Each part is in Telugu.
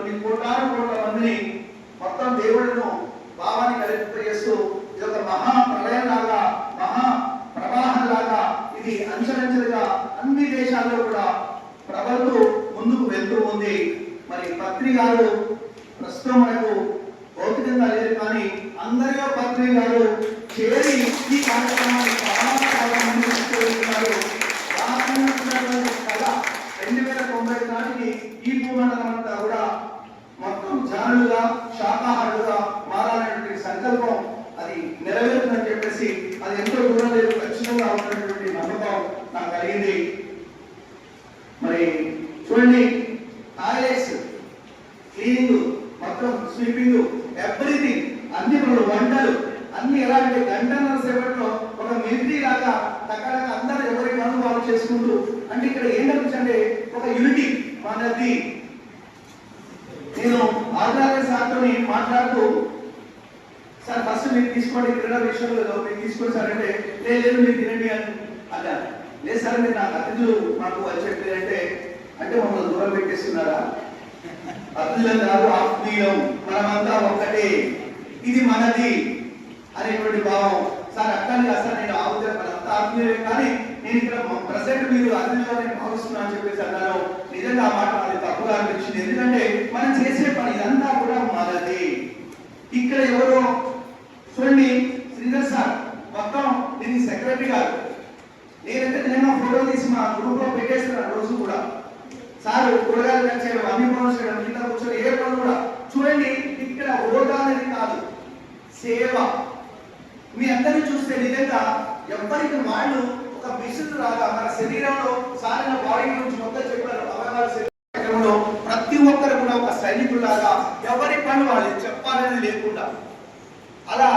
కొన్ని కోటాను కోట్ల మందిని మొత్తం దేవుళ్ళను భావాన్ని కలిగింపజేస్తూ ఇది ఒక మహా ప్రళయం లాగా మహా ప్రవాహం లాగా ఇది అంచెలంచెలుగా అన్ని దేశాల్లో కూడా ప్రబలుతూ ముందుకు వెళ్తూ ఉంది మరి పత్రి గారు ప్రస్తుతం మనకు భౌతికంగా లేదు కానీ అందరిలో పత్రి గారు చేరి ఈ కార్యక్రమాన్ని చాలా చాలా మంది తీసుకెళ్తున్నారు రానున్నటువంటి కళ రెండు వేల తొంభై నాటికి ఈ భూమండలం అంతా కూడా మొత్తం జానులుగా శాకాహారులుగా మారాలనేటువంటి సంకల్పం అది నెరవేరుతుందని చెప్పేసి అది ఎంతో దూరం లేదు ఖచ్చితంగా ఉన్నటువంటి నమ్మకం నాకు కలిగింది మరి చూడండి టాయిలెట్స్ క్లీనింగ్ మొత్తం స్వీపింగ్ ఎవ్రీథింగ్ అన్ని పనులు వంటలు అన్ని ఎలా అంటే గంటన్నర సేపట్లో ఒక మిలిటరీ లాగా రకరకాల అందరూ ఎవరి పనులు వాళ్ళు చేసుకుంటూ అంటే ఇక్కడ ఏంటంటే ఒక యూనిటీ మనది నేను ఆదిరాజ సార్తో మాట్లాడుతూ సార్ ఫస్ట్ మీరు తీసుకోండి క్రీడా విషయంలో ఏదో మీరు తీసుకోండి సార్ అంటే "లేదు, లేదు మీరు తినండి అని అన్నారు లేదు సార్ మీరు నాకు అతిథులు మాకు అని చెప్పారంటే అంటే మమ్మల్ని దూరం పెట్టేస్తున్నారా అతిథులం కాదు ఆత్మీయం మనమంతా ఒక్కటే ఇది మనది అనేటువంటి భావం. సార్ అక్కని అసలు సార్ నేను ఆవుతే మనంతా ఆత్మీయమే కానీ నేను ఇక్కడ ప్రజెంట్ మీరు అందులో నేను భావిస్తున్నాను అని చెప్పేసి అన్నాను. నిజంగా ఆ మాట అది తప్పుగా అనిపించింది. ఎందుకంటే మనం చేసే పని ఇదంతా కూడా మనది ఇక్కడ ఎవరో చూడండి శ్రీధర్ సార్ మొత్తం దీనికి సెక్రటరీ గారు. నేనంటే నిన్న ఫోటో తీసి మా గ్రూప్లో పెట్టేస్తున్నాను రోజు కూడా. సార్ కూరగాయలు కట్ చేయడం అన్ని పనులు చేయడం కింద కూర్చొని ఏ పనులు కూడా. చూడండి ఇక్కడ హోదా అనేది కాదు. సేవ. మీ అందరినీ చూస్తే నిజంగా ఎవరికి వాళ్ళు ఒక మిషన్ రాగా మన శరీరంలో సారిన బాడీ గురించి మొత్తం చెప్పారు అవయవాల శరీరంలో ప్రతి ఒక్కరు కూడా ఒక సైనికులాగా ఎవరి పని వాళ్ళు చెప్పాలని లేకుండా. అలా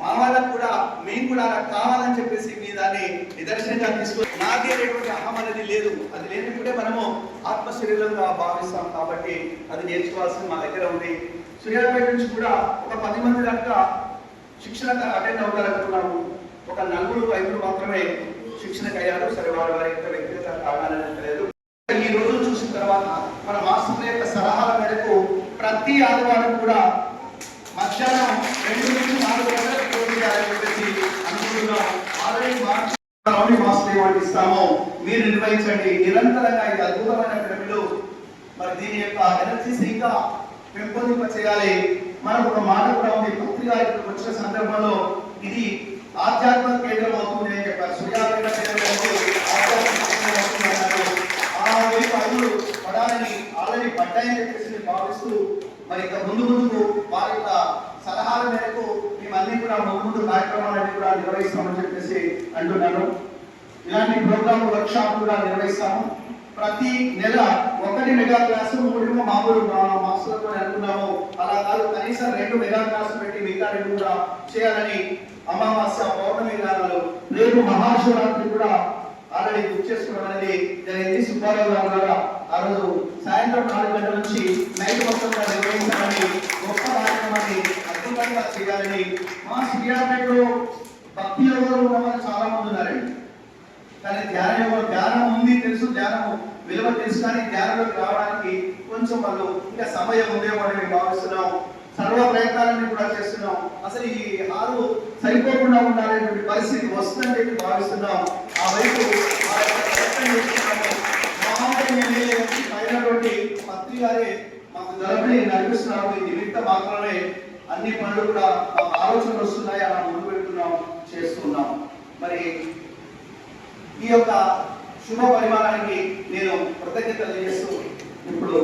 మా వాళ్ళకు కూడా మేము కూడా అలా కావాలని చెప్పేసి మీ దాన్ని నిదర్శనంగా తీసుకొని నాకేటువంటి అహం అనేది లేదు. అది లేనప్పుడే మనము ఆత్మ శరీరంగా భావిస్తాం కాబట్టి అది నేర్చుకోవాల్సింది మా దగ్గర ఉంది. సూర్యాపేట నుంచి కూడా ఒక పది మంది దాకా శిక్షణ అటెండ్ అవుతారనుకున్నాము. ఒక నలుగురు ఐదుగురు మాత్రమే శిక్షణకు అయ్యారు. సరే వారి వారి యొక్క వ్యక్తిగత కారణాలు తెలియదు. ఈ రోజు చూసిన తర్వాత మన మాస్టర్ల యొక్క సలహాల మేరకు ప్రతి ఆదివారం కూడా మధ్యాహ్నం రెండు నుంచి నాలుగు గంటలకు పోటీ చేయాలని చెప్పేసి అనుకుంటున్నాం. ఆల్రెడీ మార్చి మాస్టర్ ఏమంటే ఇస్తామో. మీరు నిర్వహించండి. నిరంతరంగా ఇది అద్భుతమైన పిరమిడు మరి దీని యొక్క ఎనర్జీస్ ఇంకా పెంపొందింప చేయాలి మనకు ఒక మాట కూడా ఉంది. పత్రిక ఇక్కడికి వచ్చిన సందర్భంలో ఇది ఆధ్యాత్మిక కేంద్రం అవుతుంది అని చెప్పారు. సూర్యాపేట కేంద్రం ఆధ్యాత్మిక అన్నారు. ఆ వైపు అడుగులు పడాలని ఆల్రెడీ పడ్డాయని చెప్పేసి భావిస్తూ మరి ఇక ముందు ముందుకు వారి యొక్క సలహాల మేరకు మేమన్నీ కూడా ముందు ముందు కార్యక్రమాలన్నీ కూడా నిర్వహిస్తామని చెప్పేసి అంటున్నాను. ఇలాంటి ప్రోగ్రామ్ వర్క్ షాప్ కూడా నిర్వహిస్తాము. ప్రతి నెల ఒకటి మెగా క్లాస్ మూడేమో మామూలు మా- అనుకున్నాము. అలా కాదు కనీసం రెండు మెగా క్లాస్ పెట్టి మిగతా రెండు కూడా చేయాలని అమావాస్య పౌర్ణమి గానాలు రేపు మహాశివరాత్రి కూడా ఆల్రెడీ బుక్ చేసుకోవడం అనేది జరిగింది. సుబ్బారావు గారు ద్వారా ఆ రోజు సాయంత్రం నాలుగు గంటల నుంచి నైట్ మొత్తం నిర్వహించాలని గొప్ప కార్యక్రమాన్ని అద్భుతంగా చేయాలని మా శ్రీయాపేటలో భక్తి యోగంలో ఉన్న వాళ్ళు చాలా మంది ఉన్నారండి కానీ ధ్యాన యోగం ధ్యానం ఉంది తెలుసు ధ్యానం విలువ తెలుసు కానీ ధ్యానంలోకి రావడానికి కొంచెం వాళ్ళు ఇంకా సమయం ఉందేమో అని మేము భావిస్తున్నాం సర్వ ప్రయత్నాలన్నీ కూడా చేస్తున్నాం అసలు ఈ ఆరు సరిపోకుండా ఉండాలనేటువంటి పరిస్థితి వస్తుందని చెప్పి భావిస్తున్నాం ఆ వైపు అయినటువంటి యొక్క మంత్రి గారే మాకు ధరపడి నడిపిస్తున్నాము ఈ నిమిత్త మాత్రమే అన్ని పనులు కూడా మాకు ఆలోచనలు వస్తున్నాయి అలా ముందు పెడుతున్నాం చేస్తున్నాం మరి ఈ యొక్క శుభ పరిమాణానికి నేను కృతజ్ఞతలు చేస్తూ ఇప్పుడు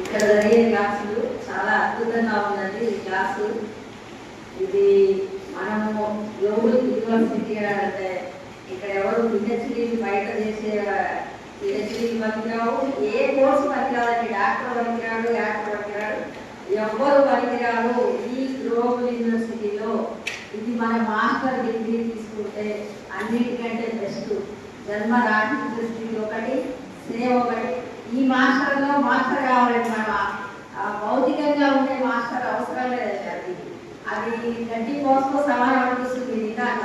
ఇక్కడ జరిగే క్లాసులు చాలా అద్భుతంగా ఉన్నది ఈ క్లాసు ఇది మనము ఎవరు యూనివర్సిటీ అంటే ఇక్కడ ఎవరు పిహెచ్డీ బయట చేసే పిహెచ్డీ పనికిరావు ఏ కోర్సు పనికిరాదండి. డాక్టర్ పనికిరాడు యాక్టర్ పనికిరాడు ఎవ్వరు పనికిరాడు ఈ గ్లోబల్ యూనివర్సిటీలో. ఇది మన మాస్టర్ డిగ్రీ తీసుకుంటే అన్నిటికంటే జన్మ రాటి దృష్టి ఒకటి సేవ ఒకటి. ఈ మాస్టర్లో మాస్టర్ కావాలండి మనం భౌతికంగా ఉండే మాస్టర్ అవసరం లేదండి అది. అది గడ్డి కోసం సమానం అనిపిస్తుంది ఇందాక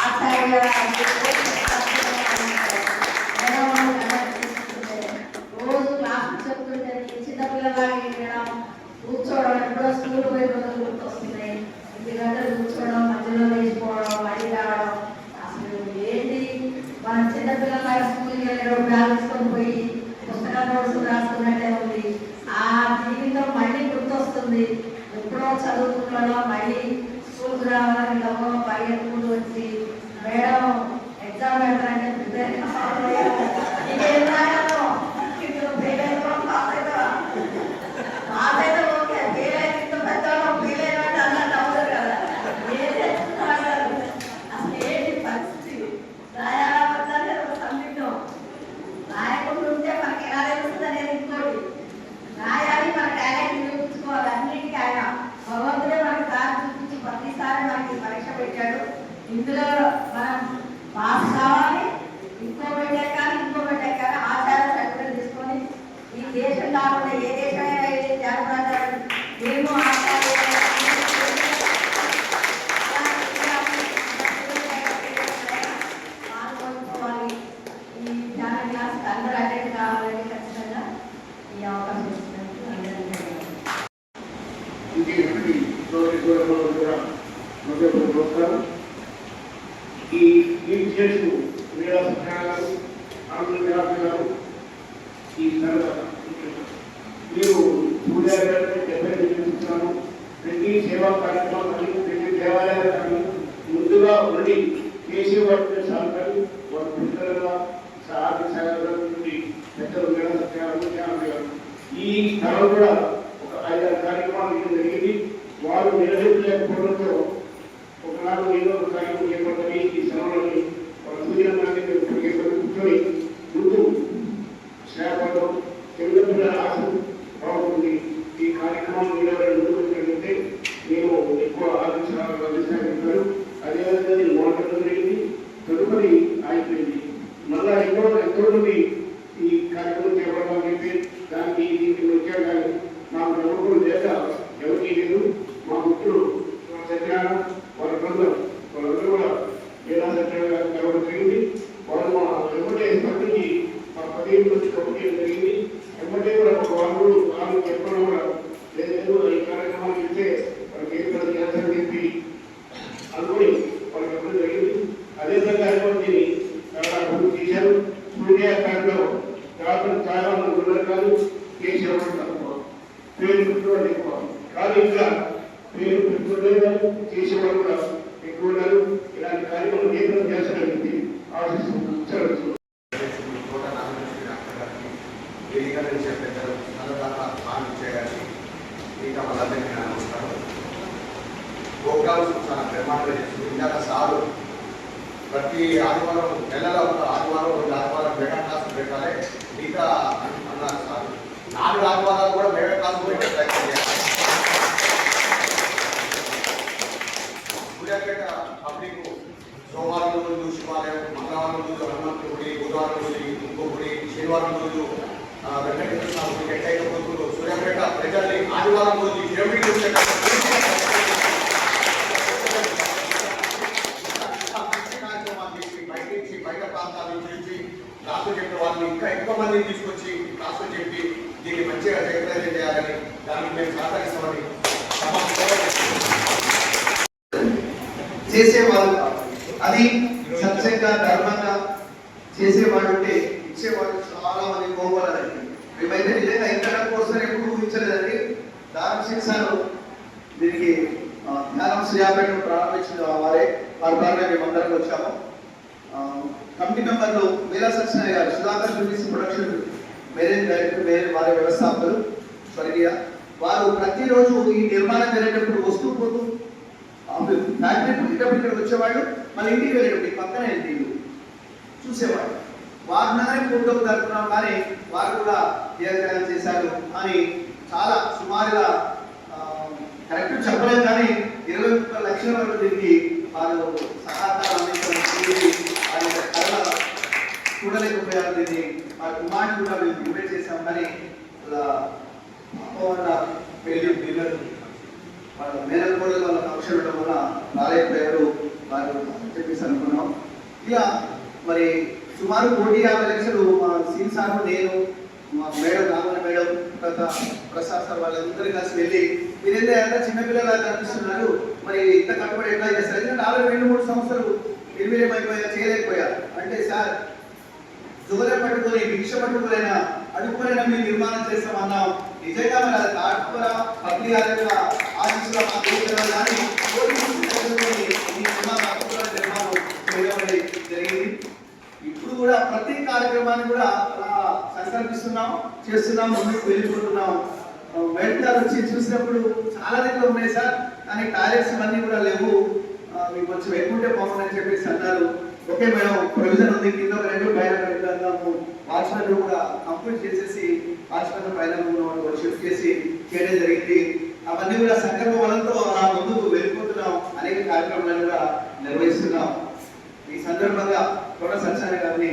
ఆచార్య రోజు క్లాస్ చెప్తుంటే చిన్నపిల్లలాగా వినడం కూర్చోవడం ఎప్పుడో స్కూల్ పోయి రోజులు గుర్తొస్తున్నాయి. ఇంటి గంటలు కూర్చోవడం మధ్యలో లేచిపోవడం మళ్ళీ రావడం అసలు ఏంటి మన చిన్నపిల్లలాగా స్కూల్కి పోయి పుస్తకాలు నోట్స్ రాసుకున్నట్టే ఉంది. ఆ జీవితం మళ్ళీ గుర్తొస్తుంది. ఎప్పుడో చదువుకున్నాడో మళ్ళీ స్కూల్కి రావాలని గమ్మ పరిగెత్తుకుంటూ వచ్చి మేడం ఎగ్జామ్ పెట్టాలంటే ప్రిపేర్ కావాలి ఇంకేం రాయాలో ఇందులో ఫెయిల్ అయినా పాస్ అవుతావా పాస్ అయితే ఓకే ఫెయిల్ అయితే ఇంత పెద్దవాళ్ళం ఫెయిల్ అయినట్టు అన్నట్టు అవ్వదు కదా ఏది రాయాలి? అసలు ఏంటి పరిస్థితి రాయాలా వద్దా అనేది ఒక సందిగ్ధం రాయకుండా ఉంటే మనకి ఎలా తెలుస్తుంది అనేది ఇంకోటి రాయాలి మన టాలెంట్ చూపించుకోవాలి అన్నిటికీ ఆయన భగవంతుడే మనకి దారి చూపించి ప్రతిసారి మనకి పరీక్ష పెట్టాడు ఇందులో మనం పాస్ కావాలి ఇంకో పెట్టాక ఇంకో పెట్టాక ఆచార సర్టిఫికేట్ తీసుకొని ఈ దేశం కాకుండా ఏ దేశమైనా ఏ జాగ్రత్త మేము పాల్గొనుకోవాలి ఈ ధ్యాన క్లాస్ అందరూ అటెండ్ కావాలని ఖచ్చితంగా ఈ అవకాశం ఇచ్చినందుకు అందరికీ ధన్యవాదాలు. ఇంకేంటి తోటి దూరంలో కూడా మొదటి నమస్కారం ఈ ఈ చేసు వీరా సత్యాగారు ఆంధ్ర గారు ఈ తర్వాత మీరు సూర్య గారిని డెబ్బై నిర్మిస్తున్నాను ప్రతి సేవా కార్యక్రమం కానీ ప్రతి దేవాలయాలు కానీ ముందుగా ఉండి చేసే వాటిని సహకారి వారి పిల్లలుగా ఆర్థిక సహాయాల నుండి పెద్దలు వీరా సత్యాగారు జ్ఞానం గారు ఈ తరం కూడా ఒక ఐదారు కార్యక్రమాలు చేయడం జరిగింది. వారు నిలబెట్టలేకపోవడంతో ఒకనాడు ఏదో ఒక కార్యక్రమం చేపట్టని ఈ శ్రమలని వాళ్ళ సూర్యనారాయణ కూర్చొని ముందు శ్రేపడడం తెలుగు పిల్లల ఆశ బాగుంటుంది ఈ కార్యక్రమం నిలబడి ముందుకు వెళ్ళినట్లయితే నేను ఎక్కువ ఆలోచన అందిస్తాను అదేవిధంగా నేను మాట్లాడడం జరిగింది తదుపరి ఆగిపోయింది మళ్ళా ఎంతో ఎంతో మంది ఈ కార్యక్రమం చేపడమని చెప్పి దానికి దీనికి వచ్చారు కానీ నాకు నమ్మకం లేక ఎవరికి లేదు మా మిత్రులు మా సత్యనారాయణ వాళ్ళ బృందం వాళ్ళందరూ కూడా ఏడా సత్యనారాయణ గారు కలవడం జరిగింది వాళ్ళు మా వెంబడే స్పందించి మా పదిహేను నుంచి కమిటీ జరిగింది వెంబడే కూడా ఒక వాళ్ళు వాళ్ళు చెప్పడం కూడా లేదు లేదు, ఈ కార్యక్రమాలు ఇస్తే వాళ్ళకి ఏం పని చేస్తారని చెప్పి అనుకుని వాళ్ళకి ఎప్పుడు జరిగింది అదేవిధంగా అటువంటి అభివృద్ధి చేశారు సూర్య కార్యలో దాదాపు చాలా మంది ఉన్నారు కాదు కేసీఆర్ తక్కువ పేరు పెట్టుకోవడం ఎక్కువ కాదు ఇంకా పేరు పెట్టుకోలేదు చేసేవాళ్ళు కూడా ఎక్కువ ఉన్నారు ఇలాంటి కార్యక్రమం కేంద్రం చేస్తారని ఆశిస్తున్నాను సెలవు తోట నాగలక్ష్మి డాక్టర్ గారికి స్వీకరించే పెద్దలు అన్నదాత హామీ చేయడానికి ఇంకా మళ్ళీ నమస్కారం ప్రోగ్రామ్స్ చాలా బ్రహ్మాండంగా చేస్తుంది ఇందాక సారు ప్రతి ఆదివారం నెలలో ఒక ఆదివారం రెండు ఆదివారం మెగా క్లాసులు పెట్టాలి మిగతా అన్నారు సారు నాలుగు ఆదివారాలు కూడా మెగా క్లాసులు పెట్టే ప్రయత్నం చేయాలి సూర్యాపేట పబ్లిక్ సోమవారం రోజు శివాలయం మంగళవారం రోజు హనుమంతుడి గుడి బుధవారం రోజు ఇంకో గుడి శనివారం రోజు వెంకటేశ్వర స్వామి గుడి సూర్యాపేట ప్రజల్ని ఆదివారం రోజు చేసి బయట బయట ప్రాంతాల నుంచి క్లాసులు చెప్పిన వాళ్ళని ఇంకా ఎక్కువ మందిని తీసుకొచ్చి క్లాసులు చెప్పి దీన్ని మంచిగా జయప్రదం చేయాలని దానికి మేము సహకరిస్తామని చేసేవాళ్ళు అది సత్యంగా ధర్మంగా చేసేవాడు అంటే ఇచ్చేవాడు చాలా మంది కోపాలండి మేమైతే నిజంగా ఇంత డబ్బు వస్తారు ఎప్పుడు ఊహించలేదండి దాని శిక్షను దీనికి ఆ, ధ్యానం శ్రీయాపేటను ప్రారంభించిన వారే. వారి ద్వారా మేమందరం వచ్చాము. కమిటీ మెంబర్లు మీలా Satyanarayana garu Sudhakar films production manage director manage వారి వ్యవస్థాపకులు స్వర్గీయ. వారు ప్రతిరోజు ఈ నిర్మాణం జరిగేటప్పుడు వస్తూ పోతూ ఫ్యాక్టరీ పుట్టేటప్పుడు ఇక్కడికి వచ్చేవాళ్ళు. మన ఇంటికి వెళ్ళేటప్పుడు ఈ పక్కనే ఇంటి ఇల్లు చూసేవాడు వారు నగరం ఫోటోలు జరుపుకున్నాం కానీ వారు కూడా దీర్ఘకాలం చేశారు అని చాలా సుమారుగా కరెక్ట్ చెప్పలేదు కానీ ఇరవై ముప్పై లక్షల వరకు తిరిగి వారు సహకారం అందించడం వారి యొక్క కళ చూడలేకపోయారు దీన్ని. మా కుమారుడు కూడా మేము డిబేట్ చేశాం కానీ వాళ్ళ పెళ్ళి పిల్లలు వాళ్ళ మేనల్ కూడా వాళ్ళ ఫంక్షన్ ఉండడం వల్ల రాలేకపోయారు వారు చెప్పేసి అనుకున్నాం. ఇలా మరి సుమారు కోటి యాభై లక్షలు మా సీన్ సార్ నేను మా మేడం రామన్న మేడం తర్వాత ప్రసాద్ సార్ వాళ్ళందరూ కలిసి వెళ్ళి మీరేంటే అంతా చిన్నపిల్లలా కనిపిస్తున్నారు? మరి ఇంత కట్టుబడి ఎట్లా చేస్తారు ఎందుకంటే ఆల్రెడీ రెండు మూడు సంవత్సరాలు నిర్వీర్యం అయిపోయా చేయలేకపోయా. అంటే సార్ జోర పట్టుకొని భిక్ష పట్టుకోలేనా? అడుగుకోలేనా మేము నిర్మాణం చేస్తామన్నాం. నిజంగా మరి అది తాటుకోరా పబ్లిక్ ఆదాయంగా మా దేవుడు కానీ పోలీసులు చదువుకొని ఈ నిర్మాణం అడ్డుకోవడం నిర్మాణం చేయడం జరిగింది ఇప్పుడు కూడా ప్రతి కార్యక్రమాన్ని కూడా అలా సంకల్పిస్తున్నాం చేస్తున్నాం ముందుకు వెళ్ళిపోతున్నాం బయట వచ్చి చూసినప్పుడు చాలా దగ్గర ఉన్నాయి సార్ కానీ టాయిలెట్స్ ఇవన్నీ కూడా లేవు. మీకు కొంచెం ఎక్కువంటే బాగుందని చెప్పేసి అన్నారు. ఓకే మేడం ప్రొవిజన్ ఉంది కింద ఒక రెండు పైన ఒక రెండు అన్నాము వాచ్మెన్ కూడా కంప్లీట్ చేసేసి వాచ్మెన్ పైన షిఫ్ట్ చేసి చేయడం జరిగింది. అవన్నీ కూడా సంకల్ప బలంతో అలా ముందుకు వెళ్ళిపోతున్నాం. అనేక కార్యక్రమాలను కూడా నిర్వహిస్తున్నాం. ఈ సందర్భంగా తోట సత్యనారాయణ గారిని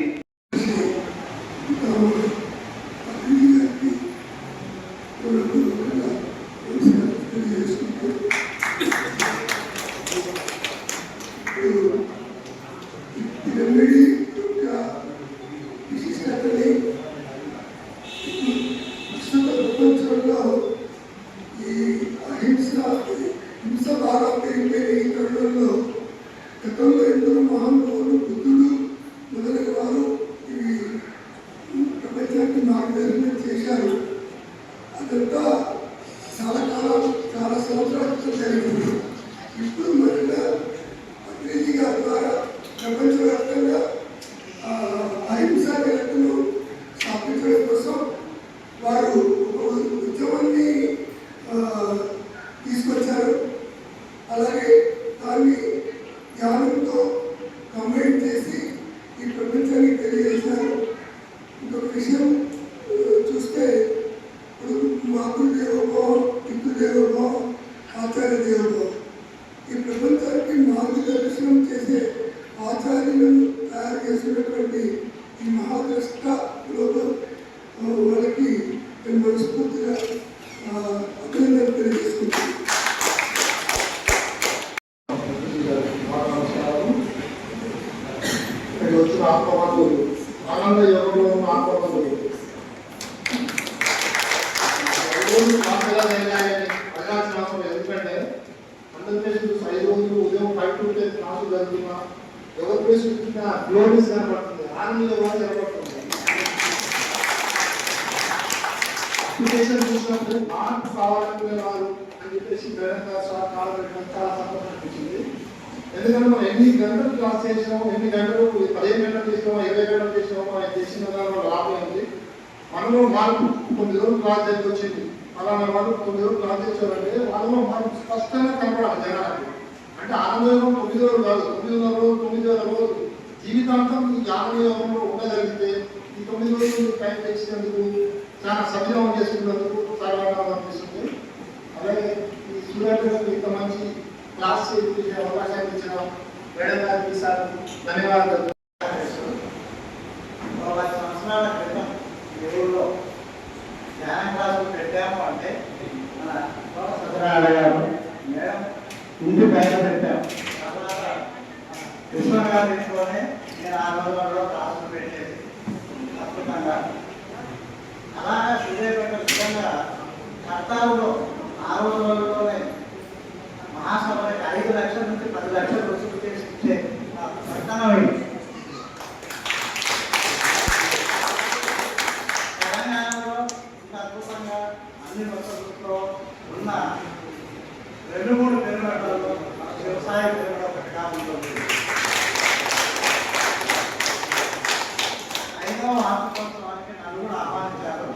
ఎనిమిది యొక్క విశిష్టతని ప్రస్తుత ప్రపంచంలో ఈ అహింస హింస బాగా పెరిగిపోయిన ఈ తరుణంలో గతంలో ఎందరో మహానుభావులు బుద్ధుడు మొదలైన వారు ఇవి ప్రపంచానికి మార్గదర్శనం చేశారు అదంతా చాలా కాలం చాలా సంవత్సరాల క్రితం జరిగింది ఇప్పుడు మరలా అభివృద్ధి గారి ద్వారా ప్రపంచవ్యాప్తంగా ఆ, అహింసా జగత్తును స్థాపించడం కోసం వారు ఒక ఉద్యమాన్ని ఆ, తీసుకొచ్చారు అలాగే దాన్ని జ్ఞానంతో కంబైన్ చేసి ఈ ప్రపంచానికి తెలియజేశారు ఇంకొక విషయం ఆ, చూస్తే ఇప్పుడు మాతృదేవోభవ పితృదేవోభవ ఆచార్య దేవోభవ ఈ ప్రపంచానికి మార్గదర్శనం చేసే ఆచార్యులను తయారు చేసినటువంటి ఈ మహాద్రష్టలో వాళ్ళకి నేను మనస్ఫూర్తిగా ఆ, అభినందనలు తెలియజేసుకుంటున్నాను ఇక్కడికి వచ్చిన ఆత్మబంధువులు ఆనంద యోగంలో ఉన్న ఆత్మబంధువులు రోజు క్లాసులా చేయాలని అడగాల్సిన అవసరం లేదు. ఎందుకంటే ఆంధ్రప్రదేశ్ చూసి ఐదు రోజులు కంప్యూటర్ ఫైవ్ క్లాసులు జరుగుతున్నా ఎవరి ప్లేస్ చూసినా గ్లోరీస్ కనబడుతుంది ఆనంద కూడా కనబడుతుంది అప్లికేషన్ చూసినప్పుడు మార్పు కావాలనుకునే వారు అని చెప్పేసి మేడం సార్ కాల్ పెట్టడం చాలా సంతోషం అనిపించింది. ఎందుకంటే మనం ఎన్ని గంటలు క్లాస్ చేసినామో ఎన్ని గంటలు పదిహేను గంటలు చేసినామో ఇరవై గంటలు చేసినామో ఆయన చేసిన దానిలో లాభం ఉంది మనలో మార్పు కొన్ని రోజులు క్లాస్ చేసి వచ్చింది. అలానే వాళ్ళు కొన్ని రోజులు క్లాస్ చేసేవారంటే వాళ్ళలో మార్పు స్పష్టంగా కనపడాలి జనాలకి. అంటే అరవై రోజులు తొమ్మిది రోజులు కాదు తొమ్మిది వందల రోజులు తొమ్మిది వేల రోజులు. జీవితాంతం ఈ యాభై రోజులు ఉండగలిగితే ఈ తొమ్మిది రోజులు టైం తెచ్చినందుకు చాలా సద్వినియోగం చేసుకున్నందుకు చాలా అనిపిస్తుంది. అలాగే ఈ స్టూడెంట్లకు ఇంత మంచి క్లాస్ చేసే అవకాశాన్ని ఇచ్చిన మేడం గారికి సార్ ధన్యవాదాలు. సంవత్సరాల క్రితం ఈ ధ్యాన క్లాసులు పెట్టాము అంటే మన సత్యనారాయణ గారు ఇంటి బయట పెట్టాం. తర్వాత కృష్ణ ఇంట్లోనే నేను ఆ రోజుల్లో క్లాసులు పెట్టేది. అద్భుతంగా. అలాగే సూర్యపేట విధంగా కర్తారులో ఆ రోజుల్లోనే మహాసభకి ఐదు లక్షల నుంచి పది లక్షలు వసూలు చేసి ఇచ్చే పట్టణం ఇది. తెలంగాణలో ఇంత అద్భుతంగా అన్ని వసతులతో ఉన్న రెండు మూడు పెరుగుదలలో మన వ్యవసాయ పెరుగుదల ఒకటిగా ఉంటుంది ఐదవ ఆత్మోత్సవానికి నన్ను కూడా ఆహ్వానించారు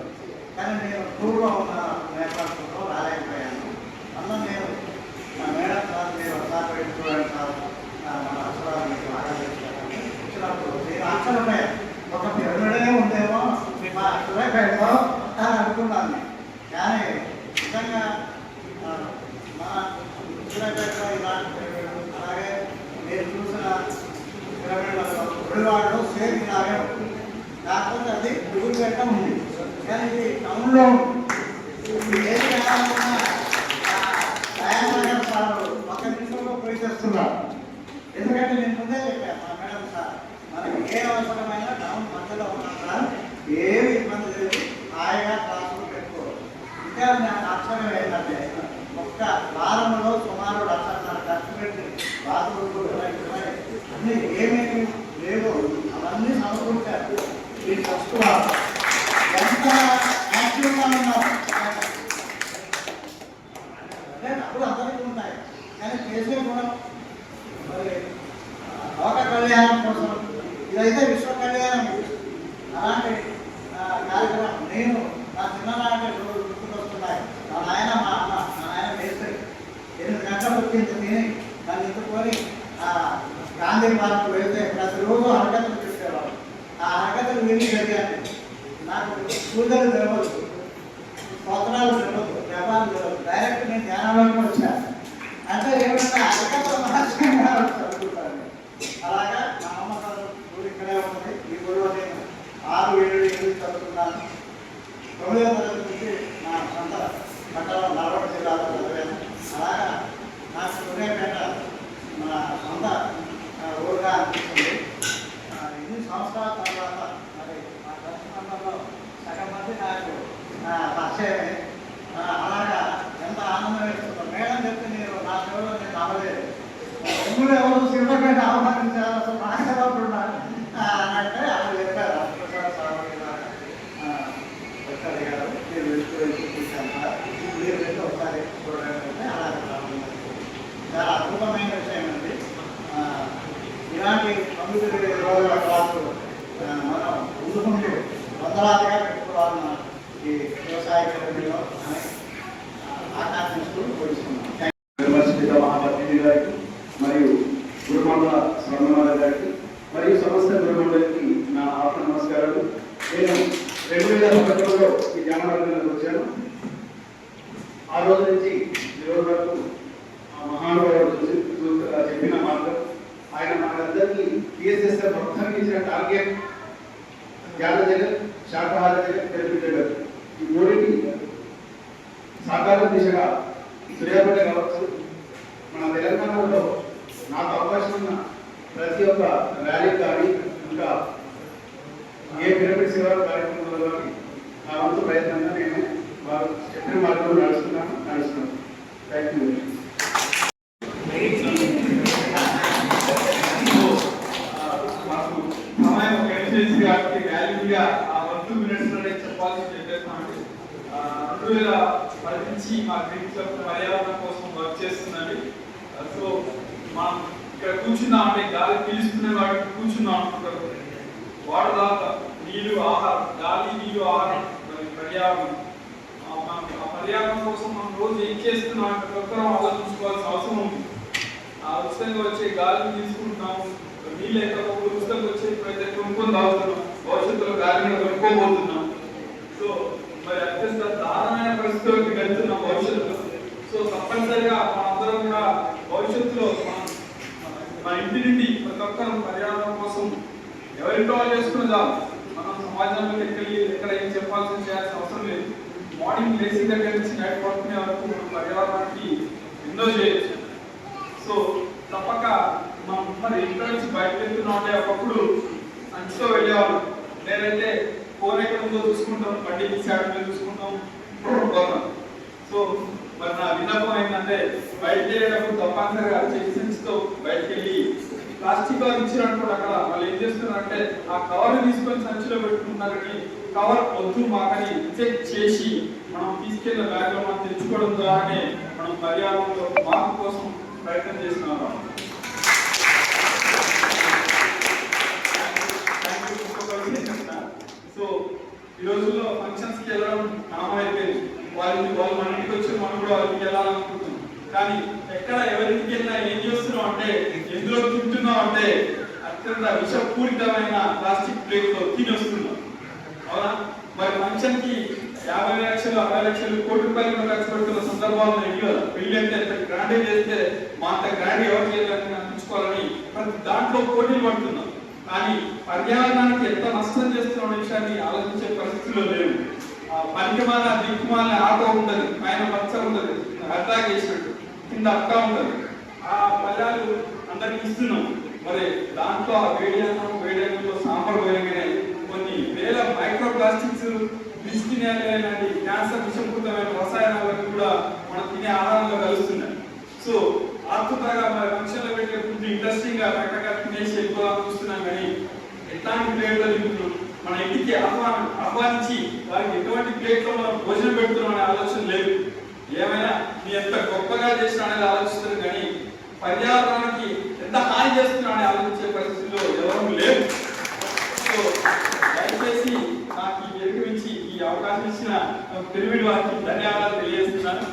కానీ నేను టూర్లో ఉన్న నేపథ్యంలో రాలేకపోయాను అన్న నేను మా మేడం సార్ మీరు ఒకసారి పెట్టి చూడండి సార్ నా మన అవసరాలు మీకు బాగా తెలుస్తారని వచ్చినప్పుడు నేను ఆశ్చర్యపోయాను ఒక పిరమిడే ఉందేమో మా సూర్యాపేటలో అని అనుకున్నాను నేను. కానీ నిజంగా ఆ, మా సూర్యాపేటలో ఇలాంటి అలాగే నేను చూసిన గుడివాడలో సేమ్ ఇలాగే కాకపోతే అది గుడి ఉంది కానీ ఇది టౌన్లో ఏది కావాలన్నా ఆ, పోయి తీసేస్తున్నారు ఎందుకంటే నేను ముందే చెప్పాను మా మేడం సార్ మనకి ఏ అవసరమైనా టౌన్ మధ్యలో ఉన్నా సార్ ఏమి ఇబ్బంది లేదు హాయిగా క్లాసులు పెట్టుకోవచ్చు ఇంకా నాకు ఆశ్చర్యం ఏంటంటే ఒక్క వారంలో సుమారు లక్షన్నర ఖర్చు బాత్రూమ్లు అన్ని ఏమేమి లేవో అవన్నీ సమకూర్చారు. ఈ ఫస్ట్ ఎంత యాక్టివ్గా ఉన్నారు అంటే డబ్బులు అందరికీ ఉంటాయి కానీ చేసే గుణం మరి ఆ, లోక కళ్యాణం కోసం ఇదైతే విశ్వ కళ్యాణం ఇది. అలాంటి ఆ, కార్యక్రమం నేను నా చిన్ననాటి రోజులు గుర్తుకొస్తున్నాయి మా నాయన మా అమ్మ మా నాయన వేస్తే ఎనిమిది గంటలు వచ్చింది తిని నన్ను ఎత్తుకొని ఆ, గాంధీ పార్క్ వెళ్తే ప్రతిరోజు హరకతులు చెప్పేవాడు ఆ హరకతులు విని జరిగాను నాకు పూజలు తెలియదు స్తోత్రాలు తెలియదు జపాలు తెలియదు డైరెక్ట్ నేను ధ్యానంలోకి వచ్చాను అంటే ఏమంటే అరకత మహత్యంగా చదువుతాను అలాగా మా అమ్మ గారు ఊరు ఇక్కడే ఉంది ఈ ఊళ్ళో నేను ఆరు ఏడు ఎనిమిది చదువుతున్నాను తొమ్మిదవ తరగతి నుంచి నా సొంత పట్టణం నల్గొండ జిల్లాలో చదివాను అలాగా నాకు సూర్యాపేట నా సొంత ఆ, ఊరుగా అనిపిస్తుంది ఆ, ఇన్ని సంవత్సరాల తర్వాత మరి మా దర్శనంలో సగం మంది నాకు ఆ, పరిచయమే ఆ, అలాగా ఎంత ఆనందం వేస్తుందో మేడం చెప్తే నేను నా సేవలో నేను నమ్మలేదు ఎమ్ముడు ఎవరు సినిమాకైనా ఆహ్వానించారు అసలు నాకు తెలవకుండా ఆ, అని అంటే వాళ్ళు చెప్పారు అప్పుడు సార్ వచ్చారు గారు మీరు వెళ్తూ వెళ్తూ చూశాను సార్ మీరు వెళ్తూ ఒకసారి చూడండి అంటే అలాగే ప్రారంభించారు. చాలా అద్భుతమైన విషయం అండి. ఇలాంటి కంప్యూటర్ రోజుల క్లాసు మనం ముందుకుంటూ వందలాదిగా పెట్టుకోవాలన్న ఈ వ్యవసాయ जगह కూర్చున్నాం అనుకుంటారు వాటర్ నీళ్ళు ఆహారం గాలి నీళ్ళు ఆహారం పర్యావరణం. ఆ పర్యావరణం కోసం మనం రోజు ఏం చేస్తున్నాం అంటే ప్రతి ఆలోచించుకోవాల్సిన అవసరం ఉంది. ఆ ఉచితంగా వచ్చే గాలిని తీసుకుంటున్నాము నీళ్ళు ఎక్కడప్పుడు ఉచితంగా వచ్చే ఇప్పుడైతే కొనుక్కొని తాగుతున్నాం భవిష్యత్తులో గాలిని కొనుక్కోబోతున్నాం. సో మరి అత్యంత దారుణమైన పరిస్థితులకు వెళ్తున్నాం భవిష్యత్తులో. సో తప్పనిసరిగా మనందరం కూడా భవిష్యత్తులో మా మన ఇంటి నుండి ప్రతి ఒక్కరు పర్యావరణం కోసం ఎవరింటో వాళ్ళు చేసుకున్న చాలు మనం సమాజంలోకి ఎక్కడ ఎక్కడ ఏం చెప్పాల్సిన చేయాల్సిన అవసరం లేదు. మార్నింగ్ లేచి దగ్గర నుంచి నైట్ పడుకునే వరకు మనం పర్యావరణానికి ఎన్నో చేయొచ్చు. సో తప్పక మనం మరి ఇంట్లో నుంచి బయటకు వెళ్తున్నాం అంటే ఒకప్పుడు అంచుతో వెళ్ళేవాళ్ళం. నేనైతే ఫోన్ ఎక్కడ ఉందో చూసుకుంటాం బండి తీసి చూసుకుంటాం సో మరి నా విన్నపం ఏంటంటే బయటకు వెళ్ళేటప్పుడు తప్పనిసరిగా చెక్ సెన్స్తో బయటకు వెళ్ళి ప్లాస్టిక్ కవర్ ఇచ్చినప్పుడు అక్కడ వాళ్ళు ఏం చేస్తున్నారంటే ఆ కవర్ తీసుకొని సంచిలో పెట్టుకున్నారని కవర్ వద్దు మాకని చెక్ చేసి మనం తీసుకెళ్ళిన బ్యాగ్లో మనం తెచ్చుకోవడం ద్వారానే మనం పర్యావరణంలో మార్పు కోసం ప్రయత్నం చేస్తున్నాం సో ఈ రోజుల్లో ఫంక్షన్స్కి వెళ్ళడం నామైపోయింది వాళ్ళు వాళ్ళు మన ఇంటికి వచ్చి మనం కూడా వాళ్ళకి వెళ్ళాలనుకుంటున్నాం కానీ ఎక్కడ ఎవరింటికి వెళ్ళినా ఏం చేస్తున్నాం అంటే ఎందులో తింటున్నాం అంటే అత్యంత విషపూరితమైన ప్లాస్టిక్ ప్లేట్లో తిని వస్తున్నాం అవునా? మరి మనుషులకి యాభై లక్షలు అరవై లక్షలు కోటి రూపాయలు కూడా ఖర్చు పెడుతున్న సందర్భాలు ఉన్నాయి పెళ్ళి అంటే ఎంత గ్రాండ్ చేస్తే మా అంత గ్రాండ్ ఎవరు చేయాలని అనిపించుకోవాలని ప్రతి దాంట్లో పోటీలు పడుతున్నాం. కానీ పర్యావరణానికి ఎంత నష్టం చేస్తున్న విషయాన్ని ఆలోచించే పరిస్థితిలో లేవు. పనికిమాల దిక్కుమాల ఆటో ఉండదు పైన పచ్చ ఉండదు అటాక్ చేసినట్టు కింద అక్క ఉండదు. ఆ పదాలు అందరికి ఇస్తున్నాం. మరి దాంట్లో ఆ వేడి అన్నం వేడి కొన్ని వేల మైక్రో ప్లాస్టిక్స్ విష్ తినేలాంటి క్యాన్సర్ విషపూరితమైన రసాయనాలను కూడా మనం తినే ఆహారంలో కలుస్తున్నాయి. సో ఆత్మతగా మరి మనుషుల్లో పెట్టే ఫుడ్ ఇంట్రెస్టింగ్గా రకరకాల తినేసి ఎక్కువ చూస్తున్నాం కానీ ఎట్లాంటి ప్లేట్లో తింటున్నాం? మన ఇంటికి ఆహ్వానం ఆహ్వానించి వారికి ఎటువంటి ప్లేట్లో మనం భోజనం పెడుతున్నాం అనే ఆలోచన లేదు. ఏమైనా నీ ఎంత గొప్పగా చేసిన అనేది కానీ పర్యావరణానికి ఎంత హాని చేస్తున్నా అని ఆలోచించే పరిస్థితిలో ఎవరూ లేరు. సో దయచేసి నాకు ఈ వెలుగు ఇచ్చి ఈ అవకాశం ఇచ్చిన పిరమిడ్ వారికి ధన్యవాదాలు తెలియజేస్తున్నాను.